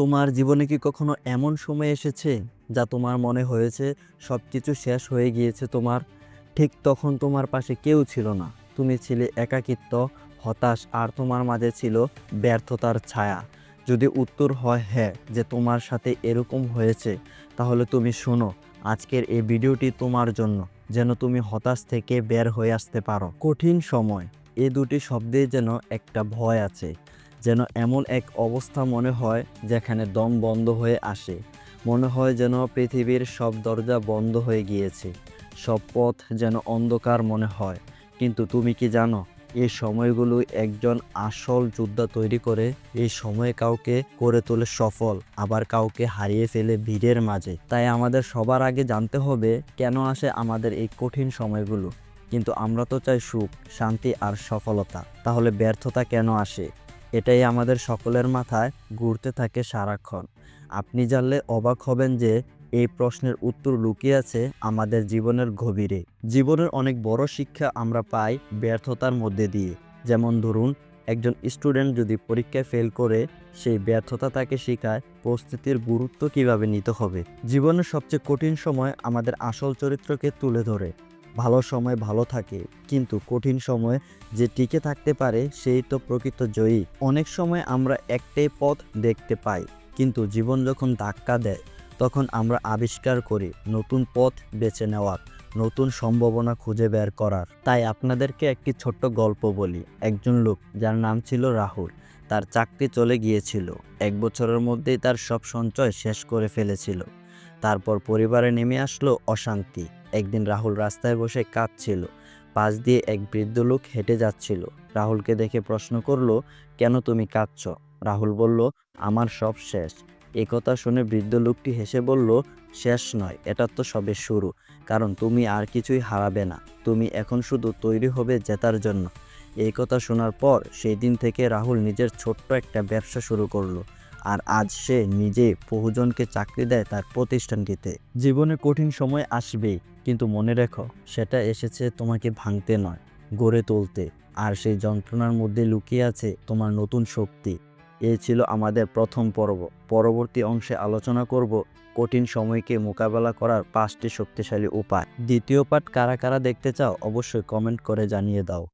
তোমার জীবনে কি কখনো এমন সময় এসেছে যা তোমার মনে হয়েছে সব কিছু শেষ হয়ে গিয়েছে তোমার? ঠিক তখন তোমার পাশে কেউ ছিল না। তুমি ছিলে একাকিত্ব, হতাশ আর তোমার মাঝে ছিল ব্যর্থতার ছায়া। যদি উত্তর হয় হ্যাঁ যে তোমার সাথে এরকম হয়েছে, তাহলে তুমি শোনো, আজকের এই ভিডিওটি তোমার জন্য, যেন তুমি হতাশ থেকে বের হয়ে আসতে পারো। কঠিন সময়, এ দুটি শব্দে যেন একটা ভয় আছে। যেন এমন এক অবস্থা মনে হয় যেখানে দম বন্ধ হয়ে আসে। মনে হয় যেন পৃথিবীর সব দরজা বন্ধ হয়ে গিয়েছে। সব পথ যেন অন্ধকার মনে হয়। কিন্তু তুমি কি জানো এই সময়গুলো একজন আসল যোদ্ধা তৈরি করে এই সময়ে কাউকে করে তোলে সফল, আবার কাউকে হারিয়ে ফেলে ভিড়ের মাঝে। তাই আমাদের সবার আগে জানতে হবে, কেন আসে আমাদের এই কঠিন সময়গুলো? কিন্তু আমরা তো চাই সুখ, শান্তি আর সফলতা। তাহলে ব্যর্থতা কেন আসে? এটাই আমাদের সকলের মাথায় ঘুরতে থাকে সারাক্ষণ। আপনি জানলে অবাক হবেন যে এই প্রশ্নের উত্তর লুকিয়ে আছে আমাদের জীবনের গভীরে। জীবনের অনেক বড় শিক্ষা আমরা পাই ব্যর্থতার মধ্যে দিয়ে। যেমন ধরুন, একজন স্টুডেন্ট যদি পরীক্ষায় ফেল করে, সেই ব্যর্থতা তাকে শেখায় প্রস্তুতির গুরুত্ব কীভাবে নিতে হবে। জীবনের সবচেয়ে কঠিন সময় আমাদের আসল চরিত্রকে তুলে ধরে। ভালো সময় ভালো থাকে, কিন্তু কঠিন সময় যে টিকে থাকতে পারে সেই তো প্রকৃত জয়ী। অনেক সময় আমরা একটাই পথ দেখতে পাই, কিন্তু জীবন যখন ধাক্কা দেয়, তখন আমরা আবিষ্কার করি নতুন পথ বেছে নেওয়ার, নতুন সম্ভাবনা খুঁজে বের করার। তাই আপনাদেরকে একটি ছোট্ট গল্প বলি। একজন লোক, যার নাম ছিল রাহুল, তার চাকরি চলে গিয়েছিল। এক বছরের মধ্যেই তার সব সঞ্চয় শেষ করে ফেলেছিল। তারপর পরিবারে নেমে আসলো অশান্তি। একদিন রাহুল রাস্তায় বসে কাঁদছিল। পাশ দিয়ে এক বৃদ্ধ লোক হেঁটে যাচ্ছিল। রাহুলকে দেখে প্রশ্ন করল, কেন তুমি কাঁদছ? রাহুল বলল, আমার সব শেষ। এই কথা শুনে বৃদ্ধ লোকটি হেসে বলল, শেষ নয়, এটা তো সবে শুরু। কারণ তুমি আর কিছুই হারাবে না। তুমি এখন শুধু তৈরি হবে জেতার জন্য। এই কথা শোনার পর সেই দিন থেকে রাহুল নিজের ছোট্ট একটা ব্যবসা শুরু করল। আর আজ সে নিজে বহুজনকে চাকরি দেয় তার প্রতিষ্ঠানটিতে। জীবনে কঠিন সময় আসবেই, কিন্তু মনে রেখো, সেটা এসেছে তোমাকে ভাঙতে নয়, গড়ে তুলতে। আর সেই যন্ত্রণার মধ্যে লুকিয়ে আছে তোমার নতুন শক্তি। এই ছিল আমাদের প্রথম পর্ব। পরবর্তী অংশে আলোচনা করব কঠিন সময়কে মোকাবেলা করার পাঁচটি শক্তিশালী উপায়। দ্বিতীয় পাঠ কারা কারা দেখতে চাও, অবশ্যই কমেন্ট করে জানিয়ে দাও।